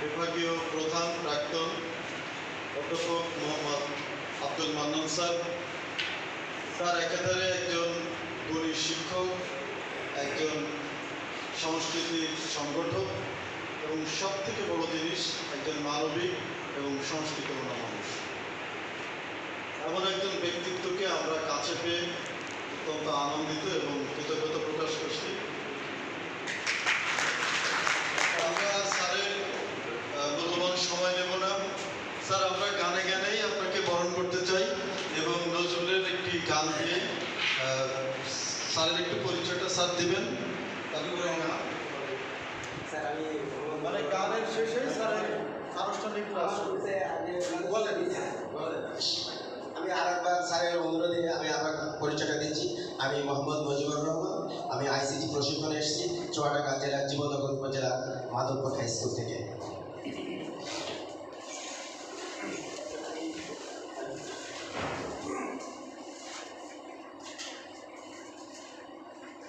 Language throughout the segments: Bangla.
বিভাগীয় প্রধান প্রাক্তন অধ্যাপক মোহাম্মদ আব্দুল মান্নান স্যার। তার একাধারে একজন গুণী শিক্ষক, একজন সংস্কৃতির সংগঠক এবং সব থেকে বড় জিনিস, একজন মানবিক এবং সংস্কৃতিমনা মানুষ। এমন একজন ব্যক্তিত্বকে আমরা কাছে পেয়ে অত্যন্ত আনন্দিত এবং কৃতজ্ঞতা প্রকাশ করছি আমরা স্যারের আহ, মূল্যবান সময় নেব না স্যার আমরা গানে গানেই আপনাকে বরণ করতে চাই এবং নজরুলের একটি গান দিয়ে আহ, স্যারের একটু স্যার দিবেন? তারপরে গান স্যার আমি মানে গানের শেষে স্যারের আনুষ্ঠানিক ক্লাস বলেন। আমি আরেকবার স্যারের অনুরোধে আমি আমার পরিচয়টা দিচ্ছি। আমি মোহাম্মদ মুজিবুর রহমান। আমি আইসিটি প্রশিক্ষণে এসেছি চুয়াডাঙ্গা জেলার জীবননগর উপজেলা মাধবপুর হাই স্কুল থেকে।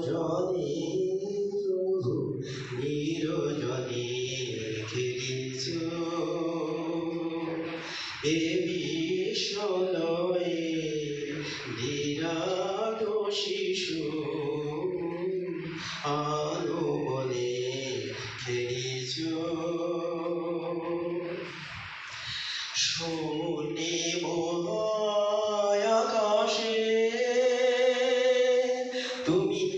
নিরজনে প্রভু নিরজনে খেলিছ এ বিশ্বলয়ে বিরাট আলো বলে শূন্যে মহায় তুমি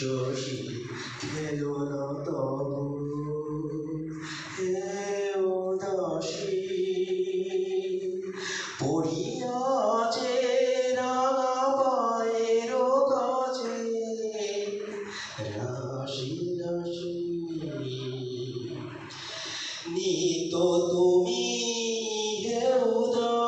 শশী খেল না তবু হে উদাসী পড়িয়াছে রাঙা পায়ের কাছে রাশি রাশি নিত তুমি হে উদাস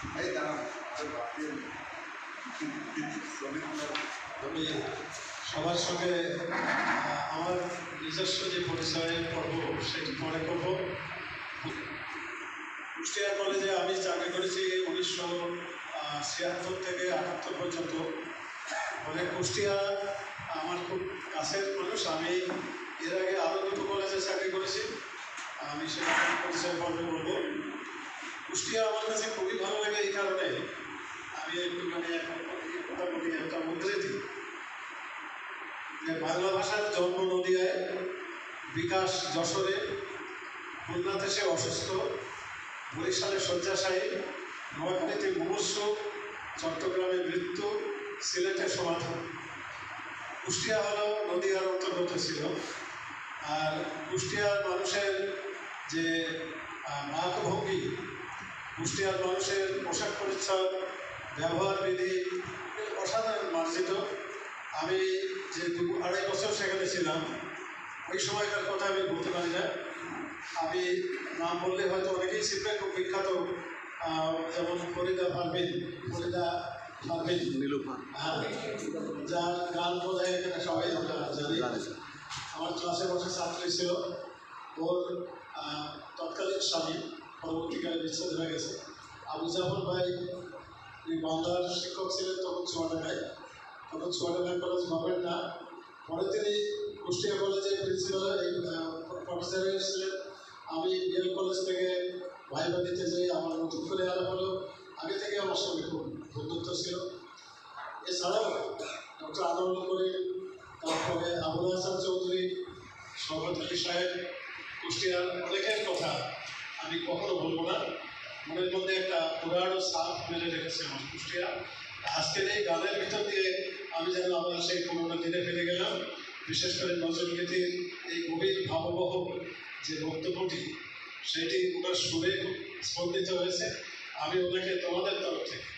এই আমি সবার সঙ্গে আমার নিজস্ব যে পরিচয় করব সেটি পরে করব। কুষ্টিয়া কলেজে আমি চাকরি করেছি উনিশশো ছিয়াত্তর থেকে আটাত্তর পর্যন্ত। ফলে কুষ্টিয়া আমার খুব কাছের মানুষ। আমি এর আগে আরও দুটো কলেজে চাকরি করেছি। আমি সেটা পরিচয় পর্বে বলব কুষ্টিয়া আমার কাছে খুবই ভালো লাগে এই কারণে আমি একটু মানে মোটামুটি একটা উদ্ধৃতি যে বাংলা ভাষার জন্ম নদিয়ায় বিকাশ যশোরে খুলনাতে সে অসুস্থ বরিশালে শয্যাশায়ী নোয়াখালীতে মুমূর্ষ চট্টগ্রামে মৃত্যু সিলেটে সমাধান। কুষ্টিয়া হলো নদিয়ার অন্তর্গত ছিল। আর কুষ্টিয়ার মানুষের যে আহ, বাকভঙ্গি কুষ্টিয়ার মানুষের পোশাক পরিচ্ছদ ব্যবহার বিধি অসাধারণ মার্জিত। আমি যে দু আড়াই বছর সেখানে ছিলাম ওই সময়কার কথা আমি বলতে পারি না। আমি নাম বললে হয়তো অনেকেই শিল্পের খুব বিখ্যাত যেমন ফরিদা পারভিন ফরিদা পারভিন হ্যাঁ যার গান বোধ হয় এখানে সবাই আমরা জানি। আমার ক্লাসে বসে ছাত্রী ছিল। ওর তৎকালীন স্বামী। পরবর্তীকালে বিচ্ছেদ হয়ে গেছে। আবু জাফর ভাই বাংলার শিক্ষক ছিলেন তখন চুয়াডাঙ্গায় তখন চুয়াডাঙ্গা কলেজ পাবেন না। পরে তিনি কুষ্টিয়া কলেজে প্রিন্সিপাল প্রফেসর এসেছিলেন। আমি বিএল কলেজ থেকে ভাইবা দিতে যাই আমার নতুন করে আলাপ হলো। আগে থেকে আমার সঙ্গে খুব বন্ধুত্ব ছিল। এছাড়াও ডক্টর আনন্দ করিম, তারপরে আবুল হাসান চৌধুরী আলী সাহেব, কুষ্টিয়ার অনেকের কথা আমি কখনো বলব না। মনের মধ্যে একটা পুরানো সাপ মেরে রেখেছে আমার কুষ্টিয়া। আজকের এই গানের ভিতর দিয়ে আমি যেন আমরা সেই পুরোনো দিনে ফিরে গেলাম। বিশেষ করে নজরুলগীতির এই গভীর ভাববহ যে বক্তব্যটি, সেটি ওনার সুরে স্পন্দিত হয়েছে। আমি ওনাকে তোমাদের তরফ থেকে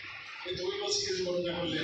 আমি তুমি বলছি কিছু বর্ণনা করলে